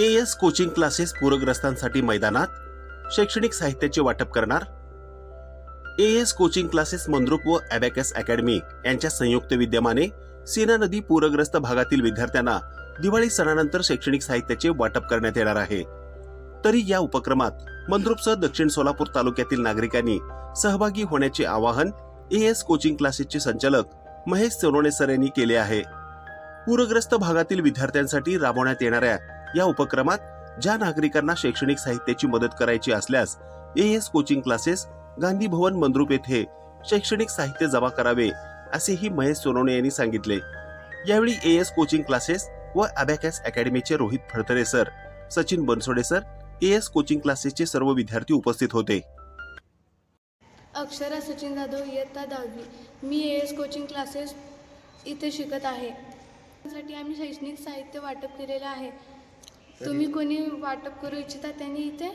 ए S coaching classes पूरग्रस्तांसाठी मैदानात शैक्षणिक साहित्याचे वाटप करणार? A S coaching classes Mandrup व अबॅकस अकॅडमी यांच्या संयुक्त विद्यमाने सीना नदी पूरग्रस्त भागातील विद्यार्थ्यांना दिवाळी सणानंतर शैक्षणिक साहित्याचे वाटप करण्यात येणार आहे. तरी या उपक्रमात मंद्रुपसह दक्षिण सोलापूर तालुक्यातील नागरिकांनी सहभागी होण्याचे आवाहन ए एस कोचिंग क्लासेसचे संचालक महेश सोनवणे सर यांनी केले आहे. पूरग्रस्त भागातील विद्यार्थ्यांसाठी राबवण्यात येणाऱ्या या उपक्रमात ज्या नागरिकांना शैक्षणिक साहित्याची मदत करायची असल्यास A S coaching classes Gandhi Bhavan Mandrup येथे शैक्षणिक साहित्य जमा करावे असेही महेश सोनवणे यांनी सांगितले. यावेळी ए एस कोचिंग क्लासेस व abacus अकॅडमीचे Rohit Phadtare sir Sachin Bansode sir A S coaching क्लासेसचे सर्व विद्यार्थी उपस्थित होते. अक्षरा सचिन जाधव इयत्ता दहावी. मी ए एस कोचिंग क्लासेस इथे शिकत आहे. त्यासाठी आम्ही शैक्षणिक साहित्य वाटप केलेलं आहे. तुम्ही कोणी वाटप करू इच्छिता त्यांनी इथे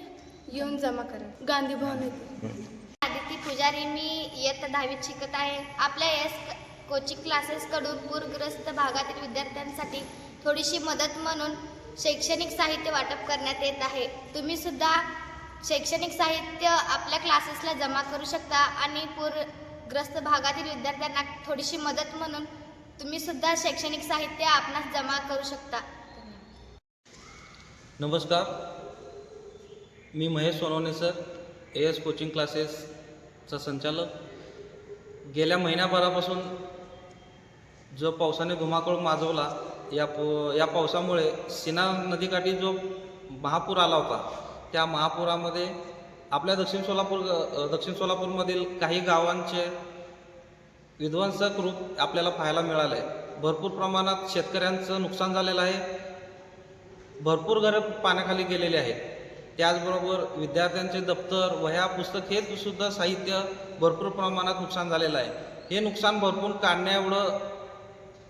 येऊन जमा करा. गांधी भवन येथे. आदिती पुजारी मी इयत्ता दहावीत शिकत आहे. आपल्या एस कोचिंग क्लासेसकडून पूरग्रस्त भागातील विद्यार्थ्यांसाठी थोडीशी मदत म्हणून शैक्षणिक साहित्य वाटप करण्यात येत आहे. तुम्ही सुद्धा शैक्षणिक साहित्य आपल्या क्लासेसला जमा करू शकता आणि पूरग्रस्त भागातील विद्यार्थ्यांना थोडीशी मदत म्हणून तुम्ही सुद्धा शैक्षणिक साहित्य आपणास जमा करू शकता. नमस्कार. मी Mahesh Sonawane sir. A S coaching क्लासेसचा संचालक. गेल्या महिन्याभरापासून जो पावसाने धुमाकूळ माजवला या पो या पावसामुळे सीना नदीकाठी जो महापूर आला होता त्या महापुरामध्ये आपल्या दक्षिण सोलापूर दक्षिण सोलापूरमधील काही गावांचे विध्वंसक रूप आपल्याला पाहायला मिळाले. भरपूर प्रमाणात शेतकऱ्यांचं नुकसान झालेलं आहे. भरपूर घरं पाण्याखाली गेलेली आहेत. त्याचबरोबर विद्यार्थ्यांचे दप्तर वह्या पुस्तक हे सुद्धा साहित्य भरपूर प्रमाणात नुकसान झालेलं आहे. हे नुकसान भरपूर काढण्या एवढं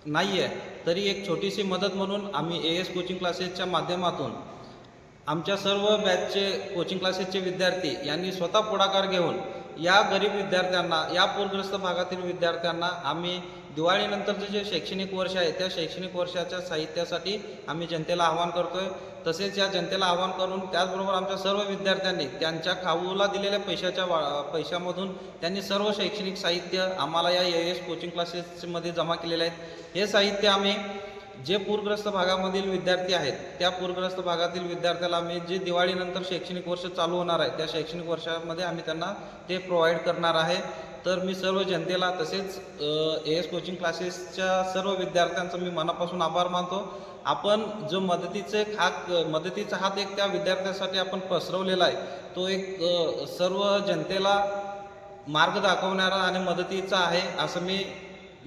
नाही आहे तरी एक छोटीशी मदत म्हणून आम्ही ए एस कोचिंग क्लासेसच्या माध्यमातून आमच्या सर्व बॅचचे कोचिंग क्लासेसचे विद्यार्थी यांनी स्वतः पुढाकार घेऊन या गरीब विद्यार्थ्यांना या पूरग्रस्त भागातील विद्यार्थ्यांना आम्ही दिवाळीनंतरचं जे शैक्षणिक वर्ष आहे त्या शैक्षणिक वर्षाच्या साहित्यासाठी आम्ही जनतेला आवाहन करतोय. तसेच या जनतेला आवाहन करून त्याचबरोबर आमच्या सर्व विद्यार्थ्यांनी त्यांच्या खाऊला दिलेल्या पैशाच्या वा पैशामधून त्यांनी सर्व शैक्षणिक साहित्य आम्हाला या ए एस कोचिंग क्लासेसमध्ये जमा केलेले आहेत हे साहित्य आम्ही जे पूरग्रस्त भागामधील विद्यार्थी आहेत त्या पूरग्रस्त भागातील विद्यार्थ्याला आम्ही जे दिवाळीनंतर शैक्षणिक वर्ष चालू होणार आहे त्या शैक्षणिक वर्षामध्ये आम्ही त्यांना ते प्रोव्हाइड करणार आहे. तर मी सर्व जनतेला तसेच ए एस कोचिंग क्लासेसच्या सर्व विद्यार्थ्यांचा मी मनापासून आभार मानतो. आपण जो मदतीचे हात मदतीचा हात एक त्या विद्यार्थ्यासाठी आपण पसरवलेला आहे तो एक सर्व जनतेला मार्ग दाखवणारा आणि मदतीचा आहे असं मी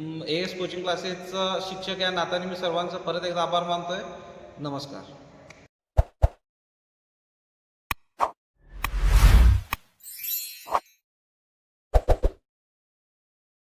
ए एस कोचिंग क्लासेसचा शिक्षक या नात्याने मी सर्वांचं परत एकदा आभार मानतोय. नमस्कार.